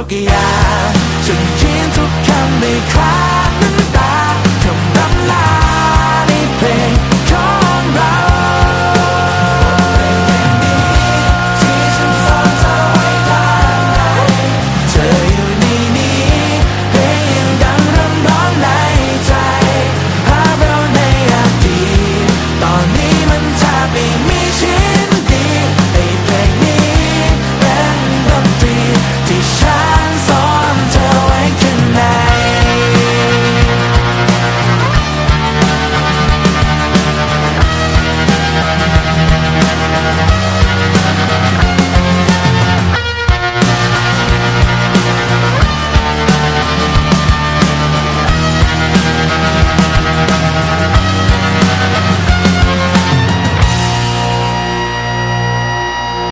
ทุกอย่างฉันเขียนทุกคำในคราบน้ำตาคำรำลาในเพลง